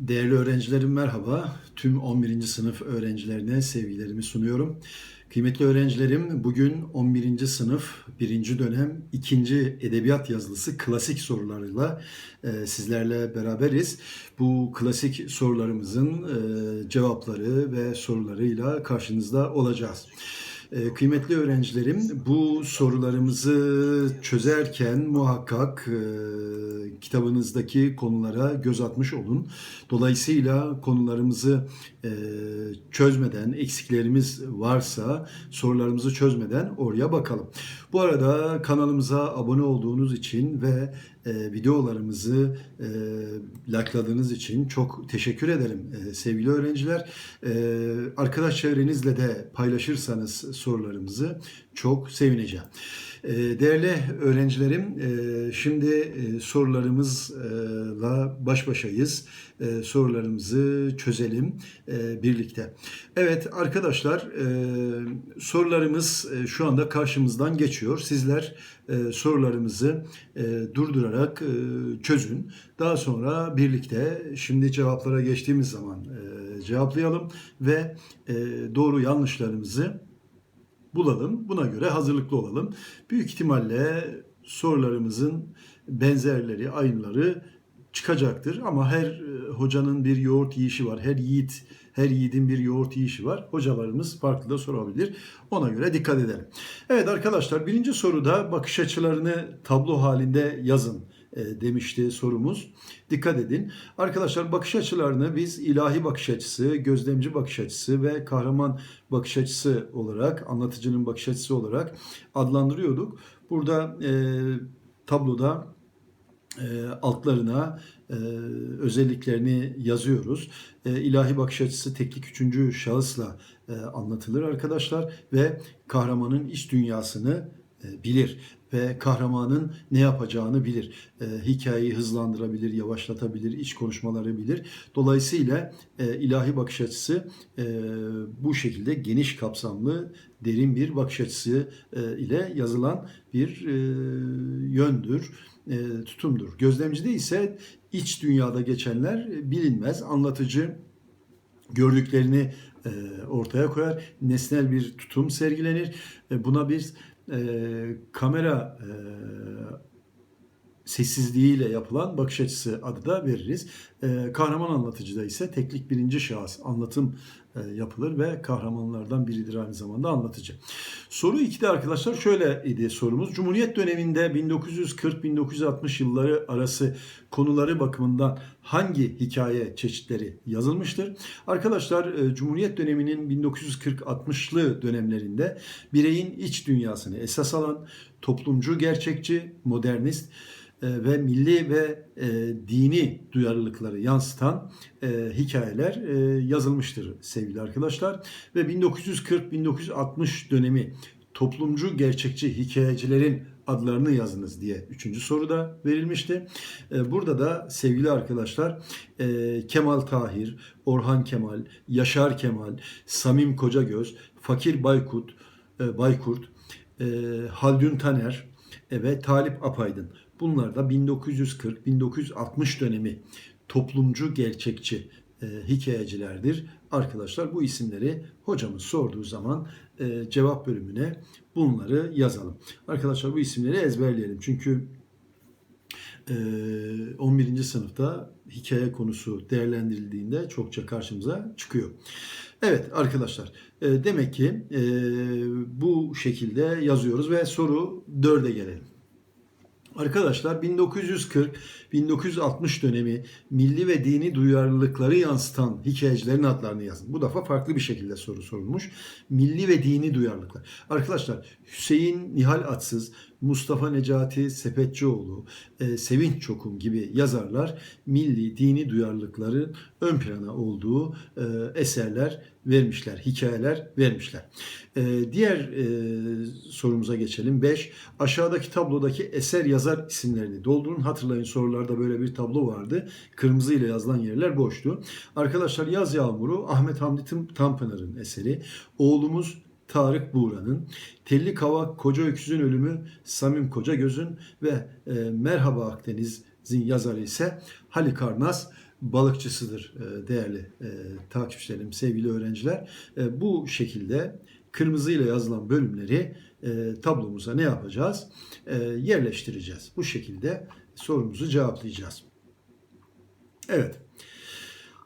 Değerli öğrencilerim merhaba. Tüm 11. sınıf öğrencilerine sevgilerimi sunuyorum. Kıymetli öğrencilerim bugün 11. sınıf 1. dönem 2. edebiyat yazılısı klasik sorularıyla e, sizlerle beraberiz. Bu klasik sorularımızın e, cevapları ve sorularıyla karşınızda olacağız. Ee, Kıymetli öğrencilerim, bu sorularımızı çözerken muhakkak e, kitabınızdaki konulara göz atmış olun. Dolayısıyla konularımızı çözmeden, eksiklerimiz varsa sorularımızı çözmeden oraya bakalım. Bu arada kanalımıza abone olduğunuz için ve e, videolarımızı e, likeladığınız için çok teşekkür ederim e, sevgili öğrenciler. E, arkadaş çevrenizle de paylaşırsanız sorularımızı çok sevineceğim. E, değerli öğrencilerim, e, şimdi e, sorularımızla baş başayız. E, sorularımızı çözelim birlikte. Evet arkadaşlar, sorularımız şu anda karşımızdan geçiyor. Sizler sorularımızı durdurarak çözün. Daha sonra birlikte şimdi cevaplara geçtiğimiz zaman cevaplayalım ve doğru yanlışlarımızı bulalım. Buna göre hazırlıklı olalım. Büyük ihtimalle sorularımızın benzerleri, aynıları çıkacaktır. Ama her e, hocanın bir yoğurt yiyişi var. Her yiğit, her yiğidin bir yoğurt yiyişi var. Hocalarımız farklı da sorabilir. Ona göre dikkat edelim. Evet arkadaşlar birinci soruda bakış açılarını tablo halinde yazın demişti sorumuz. Dikkat edin. Arkadaşlar bakış açılarını biz ilahi bakış açısı, gözlemci bakış açısı ve kahraman bakış açısı olarak, anlatıcının bakış açısı olarak adlandırıyorduk. Burada e, tabloda e, altlarına e, özelliklerini yazıyoruz. E, ilahi bakış açısı teklik üçüncü şahısla e, anlatılır arkadaşlar ve kahramanın iç dünyasını e, bilir ve kahramanın ne yapacağını bilir. E, hikayeyi hızlandırabilir, yavaşlatabilir, iç konuşmaları bilir. Dolayısıyla e, ilahi bakış açısı e, bu şekilde geniş kapsamlı, derin bir bakış açısı e, ile yazılan bir e, yöndür, e, tutumdur. Gözlemcide ise iç dünyada geçenler bilinmez. Anlatıcı gördüklerini e, ortaya koyar. Nesnel bir tutum sergilenir. E, buna biz e, kamera e, sessizliğiyle yapılan bakış açısı adı da veririz. E, kahraman anlatıcıda ise teklik birinci şahıs anlatım e, yapılır ve kahramanlardan biridir aynı zamanda anlatıcı. Soru 2'de arkadaşlar şöyle idi sorumuz. Cumhuriyet döneminde 1940-1960 yılları arası konuları bakımından hangi hikaye çeşitleri yazılmıştır? Arkadaşlar e, Cumhuriyet döneminin 1940-60'lı dönemlerinde bireyin iç dünyasını esas alan toplumcu gerçekçi, modernist, ve milli ve e, dini duyarlılıkları yansıtan e, hikayeler e, yazılmıştır sevgili arkadaşlar. Ve 1940-1960 dönemi toplumcu gerçekçi hikayecilerin adlarını yazınız diye üçüncü soruda verilmişti. E, burada da sevgili arkadaşlar e, Kemal Tahir, Orhan Kemal, Yaşar Kemal, Samim Kocagöz, Fakir Baykut, e, Baykurt, e, Haldun Taner e, ve Talip Apaydın Bunlar da 1940-1960 dönemi toplumcu gerçekçi e, hikayecilerdir. Arkadaşlar bu isimleri hocamız sorduğu zaman e, cevap bölümüne bunları yazalım. Arkadaşlar bu isimleri ezberleyelim. Çünkü e, 11. sınıfta hikaye konusu değerlendirildiğinde çokça karşımıza çıkıyor. Evet arkadaşlar e, demek ki e, bu şekilde yazıyoruz ve soru 4'e gelelim. Arkadaşlar 1940-1960 dönemi milli ve dini duyarlılıkları yansıtan hikayecilerin adlarını yazın. Bu defa farklı bir şekilde soru sorulmuş. Milli ve dini duyarlılıklar. Arkadaşlar Hüseyin Nihal Atsız, Mustafa Necati Sepetçioğlu, e, Sevinç Çokum gibi yazarlar milli dini duyarlılıkların ön plana olduğu e, eserler vermişler, hikayeler vermişler. E, diğer sorumuza geçelim. 5. Aşağıdaki tablodaki eser yazar isimlerini doldurun. Hatırlayın sorularda böyle bir tablo vardı. Kırmızı ile yazılan yerler boştu. Arkadaşlar Yaz Yağmuru Ahmet Hamdi Tanpınar'ın eseri. Oğlumuz Tarık Buğra'nın, Telli Kavak Koca Öksüz'ün ölümü Samim Koca Göz'ün ve e, Merhaba Akdeniz'in yazarı ise Halikarnas balıkçısıdır e, değerli e, takipçilerim, sevgili öğrenciler. E, bu şekilde kırmızıyla yazılan bölümleri e, tablomuza ne yapacağız? E, yerleştireceğiz. Bu şekilde sorumuzu cevaplayacağız. Evet.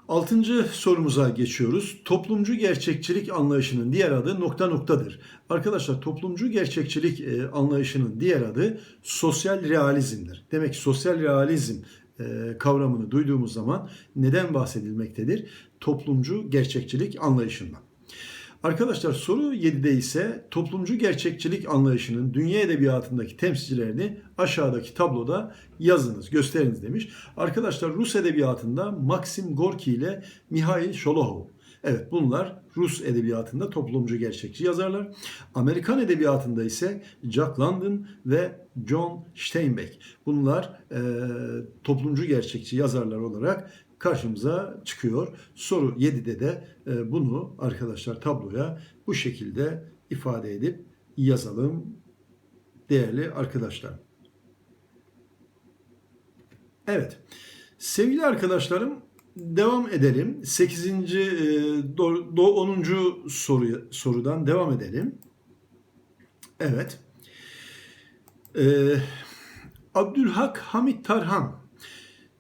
Altıncı sorumuza geçiyoruz. Toplumcu gerçekçilik anlayışının diğer adı nokta noktadır. Arkadaşlar toplumcu gerçekçilik e, anlayışının diğer adı sosyal realizmdir. Demek ki sosyal realizm e, kavramını duyduğumuz zaman neden bahsedilmektedir? Toplumcu gerçekçilik anlayışından. Arkadaşlar soru 7'de ise toplumcu gerçekçilik anlayışının dünya edebiyatındaki temsilcilerini aşağıdaki tabloda yazınız, gösteriniz demiş. Arkadaşlar Rus edebiyatında Maxim Gorki ile Mihail Şolohov. Evet bunlar Rus edebiyatında toplumcu gerçekçi yazarlar. Amerikan edebiyatında ise Jack London ve John Steinbeck. Bunlar e, toplumcu gerçekçi yazarlar olarak karşımıza çıkıyor. Soru 7'de de e, bunu arkadaşlar tabloya bu şekilde ifade edip yazalım değerli arkadaşlar. Evet. Sevgili arkadaşlarım devam edelim. 8. 10. soru sorudan devam edelim. Evet. Ee, Abdülhak Hamit Tarhan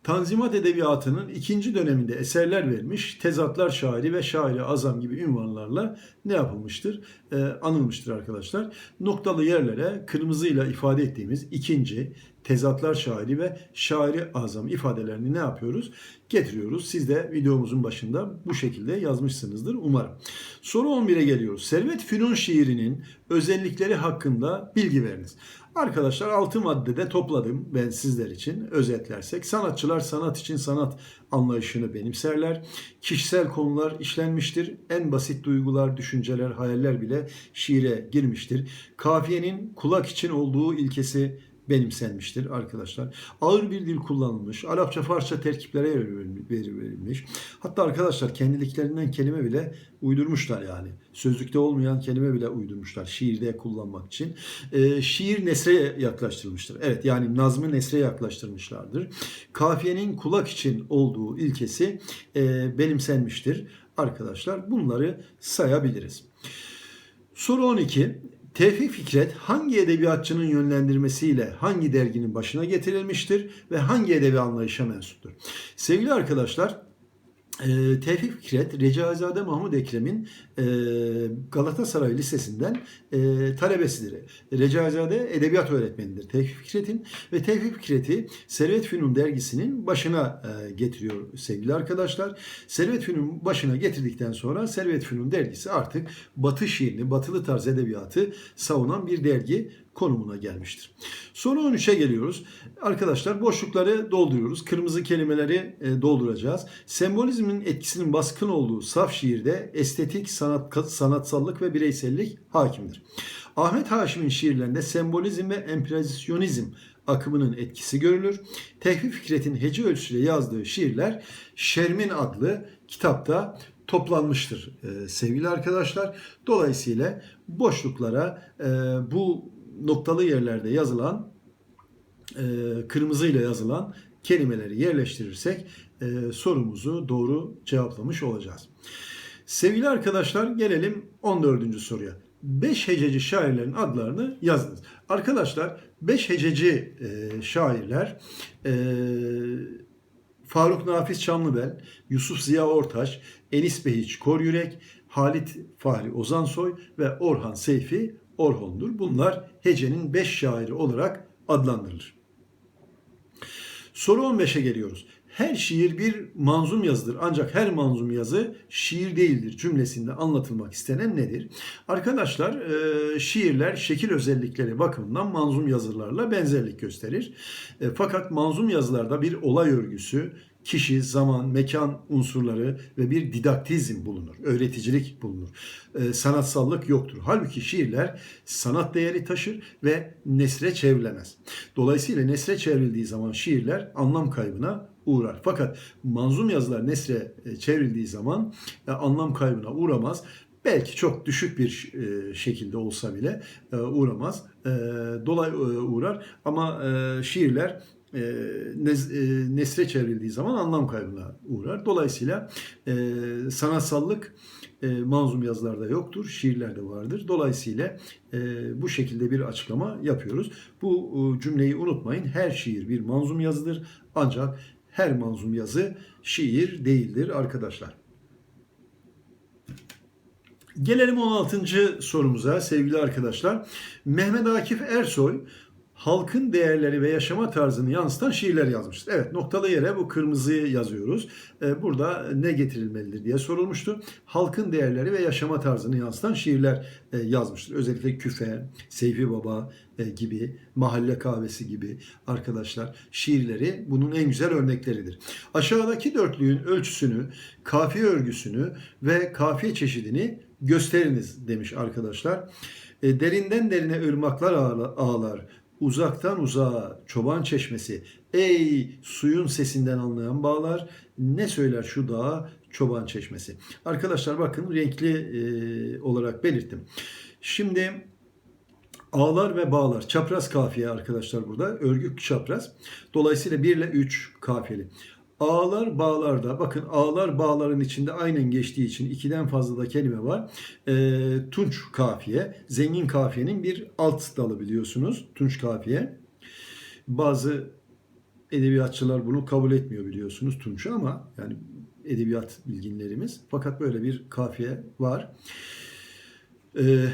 Tanzimat Edebiyatı'nın ikinci döneminde eserler vermiş, tezatlar şairi ve şairi azam gibi ünvanlarla ne yapılmıştır? Ee, anılmıştır arkadaşlar. Noktalı yerlere kırmızıyla ifade ettiğimiz ikinci, tezatlar şairi ve şairi azam ifadelerini ne yapıyoruz? Getiriyoruz. Siz de videomuzun başında bu şekilde yazmışsınızdır umarım. Soru 11'e geliyoruz. Servet Fünun şiirinin özellikleri hakkında bilgi veriniz. Arkadaşlar 6 maddede topladım ben sizler için özetlersek. Sanatçılar sanat için sanat anlayışını benimserler. Kişisel konular işlenmiştir. En basit duygular, düşünceler, hayaller bile şiire girmiştir. Kafiyenin kulak için olduğu ilkesi benimsenmiştir arkadaşlar. Ağır bir dil kullanılmış. Arapça, Farsça terkiplere verilmiş. Hatta arkadaşlar kendiliklerinden kelime bile uydurmuşlar yani. Sözlükte olmayan kelime bile uydurmuşlar şiirde kullanmak için. E, şiir nesre yaklaştırılmıştır. Evet yani nazmı nesre yaklaştırmışlardır. Kafiyenin kulak için olduğu ilkesi e, benimsenmiştir arkadaşlar. Bunları sayabiliriz. Soru 12. Tevfik Fikret hangi edebiyatçının yönlendirmesiyle hangi derginin başına getirilmiştir ve hangi edebi anlayışa mensuptur? Sevgili arkadaşlar, e, Tevfik Fikret, Recaizade Mahmud Ekrem'in e, Galatasaray Lisesi'nden e, talebesidir. Recaizade edebiyat öğretmenidir Tevfik Fikret'in ve Tevfik Fikret'i Servet Fünun dergisinin başına e, getiriyor sevgili arkadaşlar. Servet Fünun başına getirdikten sonra Servet Fünun dergisi artık batı şiirini, batılı tarz edebiyatı savunan bir dergi konumuna gelmiştir. Soru 13'e geliyoruz. Arkadaşlar boşlukları dolduruyoruz. Kırmızı kelimeleri e, dolduracağız. Sembolizmin etkisinin baskın olduğu saf şiirde estetik, sanat, sanatsallık ve bireysellik hakimdir. Ahmet Haşim'in şiirlerinde sembolizm ve empresyonizm akımının etkisi görülür. Tevfik Fikret'in hece ölçüsüyle yazdığı şiirler Şermin adlı kitapta toplanmıştır e, sevgili arkadaşlar. Dolayısıyla boşluklara e, bu noktalı yerlerde yazılan e, kırmızıyla yazılan kelimeleri yerleştirirsek e, sorumuzu doğru cevaplamış olacağız. Sevgili arkadaşlar gelelim 14. soruya. 5 hececi şairlerin adlarını yazınız. Arkadaşlar 5 hececi e, şairler e, Faruk Nafiz Çamlıbel, Yusuf Ziya Ortaç, Enis Behiç Koryürek, Halit Fahri Ozansoy ve Orhan Seyfi Orhon'dur. Bunlar hecenin beş şairi olarak adlandırılır. Soru 15'e geliyoruz. Her şiir bir manzum yazıdır ancak her manzum yazı şiir değildir cümlesinde anlatılmak istenen nedir? Arkadaşlar e, şiirler şekil özellikleri bakımından manzum yazılarla benzerlik gösterir. E, fakat manzum yazılarda bir olay örgüsü, kişi, zaman, mekan unsurları ve bir didaktizm bulunur. Öğreticilik bulunur. E, sanatsallık yoktur. Halbuki şiirler sanat değeri taşır ve nesre çevrilemez. Dolayısıyla nesre çevrildiği zaman şiirler anlam kaybına uğrar. Fakat manzum yazılar nesre e, çevrildiği zaman e, anlam kaybına uğramaz. Belki çok düşük bir e, şekilde olsa bile uğramaz. Dolay uğrar ama şiirler e, e, nesre çevrildiği zaman anlam kaybına uğrar. Dolayısıyla e, sanatsallık manzum yazılarda yoktur, şiirlerde vardır. Dolayısıyla bu şekilde bir açıklama yapıyoruz. Bu cümleyi unutmayın. Her şiir bir manzum yazıdır. Ancak her manzum yazı şiir değildir arkadaşlar. Gelelim 16. sorumuza sevgili arkadaşlar. Mehmet Akif Ersoy halkın değerleri ve yaşama tarzını yansıtan şiirler yazmıştır. Evet noktalı yere bu kırmızıyı yazıyoruz. Ee, Burada ne getirilmelidir diye sorulmuştu. Halkın değerleri ve yaşama tarzını yansıtan şiirler e, yazmıştır. Özellikle Küfe, Seyfi Baba e, gibi, Mahalle Kahvesi gibi arkadaşlar şiirleri bunun en güzel örnekleridir. Aşağıdaki dörtlüğün ölçüsünü, kafiye örgüsünü ve kafiye çeşidini gösteriniz demiş arkadaşlar. E, derinden derine ırmaklar ağla- ağlar, uzaktan uzağa çoban çeşmesi. Ey suyun sesinden anlayan bağlar, ne söyler şu dağa çoban çeşmesi. Arkadaşlar bakın renkli e, olarak belirttim. Şimdi Ağlar ve bağlar. Çapraz kafiye arkadaşlar burada. Örgü çapraz. Dolayısıyla 1 ile 3 kafiyeli. Ağlar bağlarda bakın ağlar bağların içinde aynen geçtiği için ikiden fazla da kelime var. Ee, tunç kafiye. Zengin kafiyenin bir alt dalı biliyorsunuz. Tunç kafiye. Bazı edebiyatçılar bunu kabul etmiyor biliyorsunuz tunçu ama yani edebiyat bilginlerimiz. Fakat böyle bir kafiye var. Ee,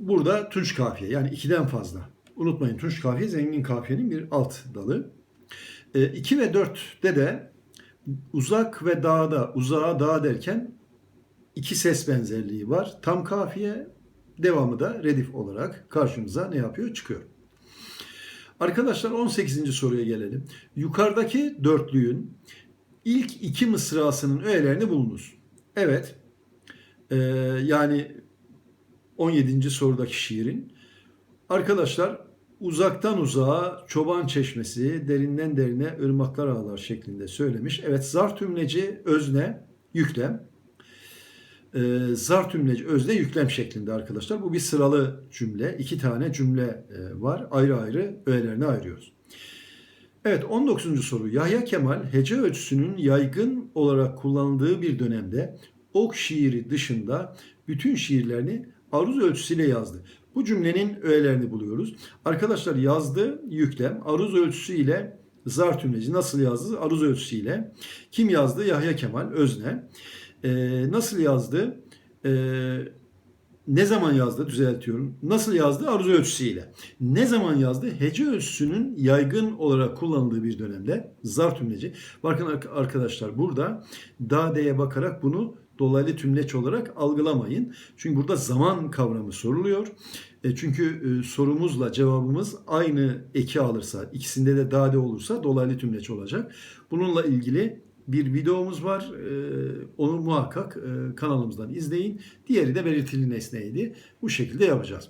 Burada tunç kafiye yani ikiden fazla. Unutmayın tunç kafiye zengin kafiyenin bir alt dalı. 2 ve 4'te de uzak ve dağda, uzağa dağ derken iki ses benzerliği var. Tam kafiye devamı da redif olarak karşımıza ne yapıyor? Çıkıyor. Arkadaşlar 18. soruya gelelim. Yukarıdaki dörtlüğün ilk iki mısrasının öğelerini bulunuz. Evet. Ee, yani 17. sorudaki şiirin. Arkadaşlar uzaktan uzağa çoban çeşmesi, derinden derine ırmaklar ağlar şeklinde söylemiş. Evet zar tümleci özne yüklem. Ee, zar tümleci özne yüklem şeklinde arkadaşlar. Bu bir sıralı cümle. İki tane cümle e, var. Ayrı ayrı öğelerine ayırıyoruz. Evet 19. soru. Yahya Kemal hece ölçüsünün yaygın olarak kullanıldığı bir dönemde ok şiiri dışında bütün şiirlerini aruz ölçüsüyle yazdı. Bu cümlenin öğelerini buluyoruz. Arkadaşlar yazdı yüklem aruz ölçüsü ile zar tümleci nasıl yazdı? Aruz ölçüsü ile. Kim yazdı? Yahya Kemal Özne. Ee, nasıl yazdı? Ee, ne zaman yazdı? Düzeltiyorum. Nasıl yazdı? Aruz ölçüsüyle. Ne zaman yazdı? Hece ölçüsünün yaygın olarak kullanıldığı bir dönemde zar tümleci. Bakın arkadaşlar burada dadeye bakarak bunu dolaylı tümleç olarak algılamayın. Çünkü burada zaman kavramı soruluyor. E, çünkü e, sorumuzla cevabımız aynı eki alırsa, ikisinde de dade olursa dolaylı tümleç olacak. Bununla ilgili bir videomuz var. E, onu muhakkak e, kanalımızdan izleyin. Diğeri de belirtili nesneydi. Bu şekilde yapacağız.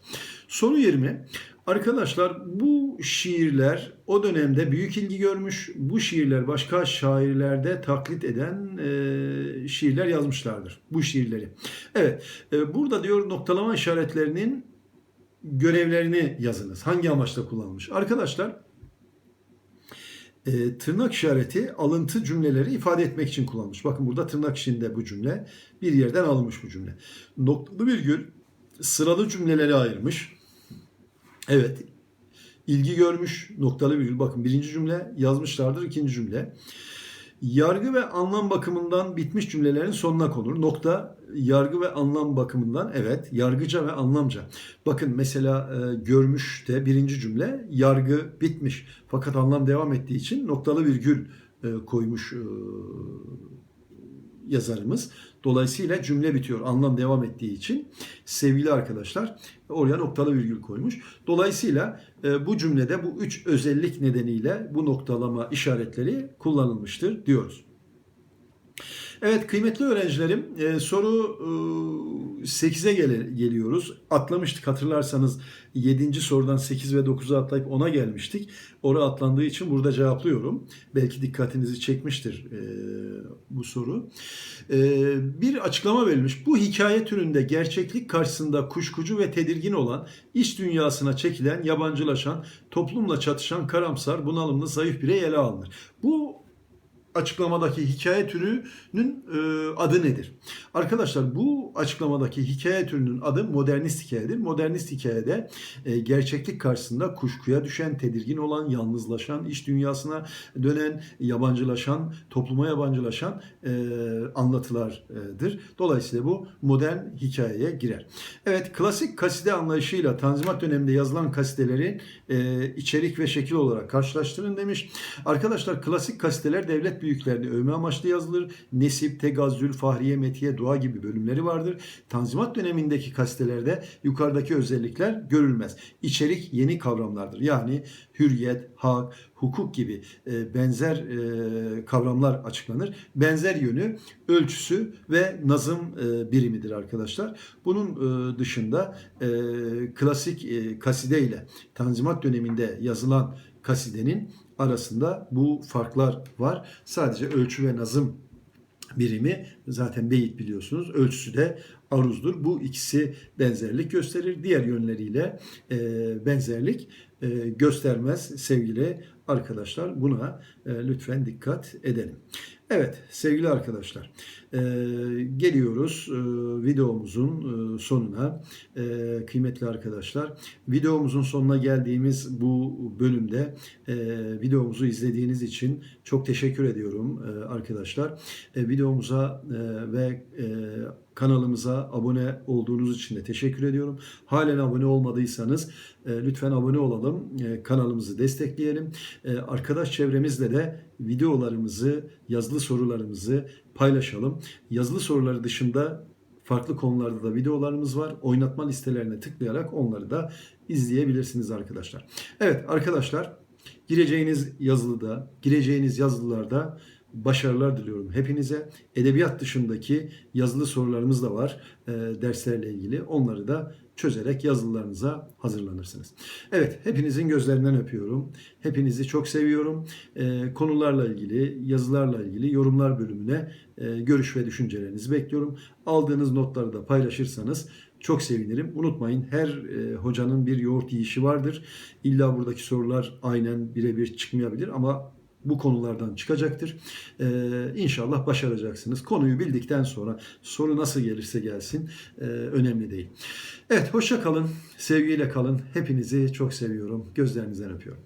Soru 20. Arkadaşlar bu şiirler o dönemde büyük ilgi görmüş. Bu şiirler başka şairlerde taklit eden e, şiirler yazmışlardır. Bu şiirleri. Evet. E, burada diyor noktalama işaretlerinin görevlerini yazınız. Hangi amaçla kullanılmış? Arkadaşlar e, tırnak işareti alıntı cümleleri ifade etmek için kullanılmış. Bakın burada tırnak içinde bu cümle bir yerden alınmış bu cümle. Noktalı virgül sıralı cümleleri ayırmış. Evet. ilgi görmüş noktalı virgül. Bakın birinci cümle yazmışlardır. ikinci cümle. Yargı ve anlam bakımından bitmiş cümlelerin sonuna konur. Nokta yargı ve anlam bakımından evet yargıca ve anlamca. Bakın mesela e, görmüş de birinci cümle yargı bitmiş. Fakat anlam devam ettiği için noktalı virgül e, koymuş e, yazarımız. Dolayısıyla cümle bitiyor. Anlam devam ettiği için sevgili arkadaşlar oraya noktalı virgül koymuş. Dolayısıyla e, bu cümlede bu üç özellik nedeniyle bu noktalama işaretleri kullanılmıştır diyoruz. Evet kıymetli öğrencilerim e, soru e, 8'e gele- geliyoruz. Atlamıştık hatırlarsanız 7. sorudan 8 ve 9'u atlayıp 10'a gelmiştik. Oraya atlandığı için burada cevaplıyorum. Belki dikkatinizi çekmiştir e, bu soru. E, bir açıklama verilmiş. Bu hikaye türünde gerçeklik karşısında kuşkucu ve tedirgin olan, iç dünyasına çekilen, yabancılaşan, toplumla çatışan, karamsar, bunalımlı, zayıf birey ele alınır. Bu açıklamadaki hikaye türünün e, adı nedir? Arkadaşlar bu açıklamadaki hikaye türünün adı modernist hikayedir. Modernist hikayede e, gerçeklik karşısında kuşkuya düşen, tedirgin olan, yalnızlaşan, iş dünyasına dönen, yabancılaşan, topluma yabancılaşan e, anlatılardır. Dolayısıyla bu modern hikayeye girer. Evet, klasik kaside anlayışıyla Tanzimat döneminde yazılan kasidelerin e, içerik ve şekil olarak karşılaştırın demiş. Arkadaşlar klasik kasideler devlet büyüklerini övme amaçlı yazılır. Nesip, Tegazzül, Fahriye, Metiye, Dua gibi bölümleri vardır. Tanzimat dönemindeki kasidelerde yukarıdaki özellikler görülmez. İçerik yeni kavramlardır. Yani hürriyet, hak, hukuk gibi e, benzer e, kavramlar açıklanır. Benzer yönü ölçüsü ve nazım e, birimidir arkadaşlar. Bunun dışında klasik kaside ile Tanzimat döneminde yazılan kasidenin arasında bu farklar var. Sadece ölçü ve nazım birimi zaten beyit biliyorsunuz. Ölçüsü de aruzdur. Bu ikisi benzerlik gösterir. Diğer yönleriyle e, benzerlik e, göstermez sevgili arkadaşlar. Buna e, lütfen dikkat edelim. Evet sevgili arkadaşlar e, geliyoruz e, videomuzun e, sonuna E, kıymetli arkadaşlar videomuzun sonuna geldiğimiz bu bölümde e, videomuzu izlediğiniz için çok teşekkür ediyorum e, arkadaşlar e, videomuza e, ve e, kanalımıza abone olduğunuz için de teşekkür ediyorum. Halen abone olmadıysanız e, lütfen abone olalım. E, kanalımızı destekleyelim. E, arkadaş çevremizle de videolarımızı, yazılı sorularımızı paylaşalım. Yazılı soruları dışında farklı konularda da videolarımız var. Oynatma listelerine tıklayarak onları da izleyebilirsiniz arkadaşlar. Evet arkadaşlar gireceğiniz yazılıda, gireceğiniz yazılılarda başarılar diliyorum hepinize. Edebiyat dışındaki yazılı sorularımız da var e, derslerle ilgili. Onları da çözerek yazılarınıza hazırlanırsınız. Evet, hepinizin gözlerinden öpüyorum. Hepinizi çok seviyorum. E, konularla ilgili, yazılarla ilgili yorumlar bölümüne e, görüş ve düşüncelerinizi bekliyorum. Aldığınız notları da paylaşırsanız çok sevinirim. Unutmayın her e, hocanın bir yoğurt yiyişi vardır. İlla buradaki sorular aynen birebir çıkmayabilir ama bu konulardan çıkacaktır. Ee, inşallah başaracaksınız. Konuyu bildikten sonra soru nasıl gelirse gelsin e, önemli değil. Evet hoşça kalın, sevgiyle kalın. Hepinizi çok seviyorum. Gözlerinizden öpüyorum.